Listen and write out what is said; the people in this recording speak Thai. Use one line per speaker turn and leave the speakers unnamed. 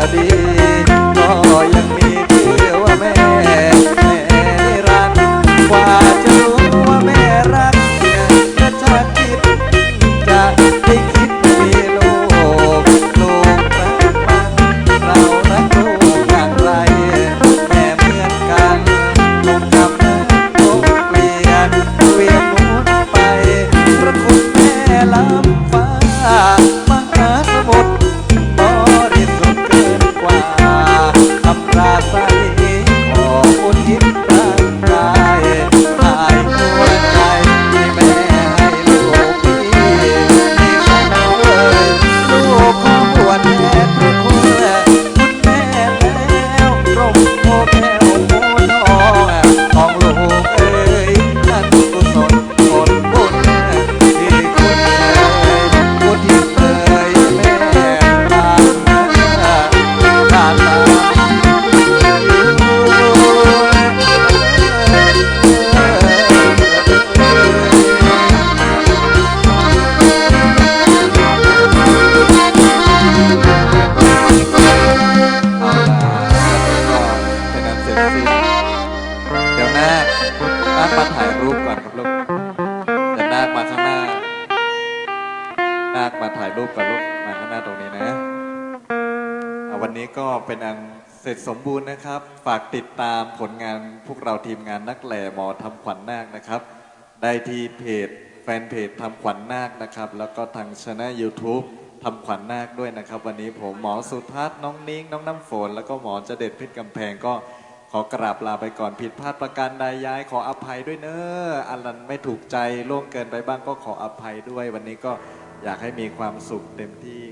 ว่าดี ก็ยังมีเชื่อว่าแม่แม่รันกว่าจะรู้ว่าแม่รักเนี่ยก็จะคิดจะได้คิดมีลูกลูกรักมันเรารักลูกอย่างไร แม่เหมือนกันลงจำลงเปลี่ยนเวียนหมุนไปพระคุณแม่ล้ำ ครับลูกเดินหน้ามาข้างหน้านาคมาถ่ายรูปกับลูกมาข้างหน้าตรงนี้นะวันนี้ก็เป็นอันเสร็จสมบูรณ์นะครับ ฝากติดตามผลงานพวกเราทีมงานนักแหล่หมอทำขวัญนนาคนะครับ ได้ที่เพจแฟนเพจทำขวัญนนาคนะครับ แล้วก็ทางช anel YouTube ทำขวัญนนาคด้วยนะครับ วันนี้ผมหมอสุทัศน์น้องนิ้งน้องน้ำฝน แล้วก็หมอจะเด็ดเพชรกำแพงก็ ขอกราบลาไปก่อนผิดพลาดประการใดย้ายขออภัยด้วยเนอะอันนั้นไม่ถูกใจล่วงเกินไปบ้างก็ขออภัยด้วย วันนี้ก็อยากให้มีความสุขเต็มที่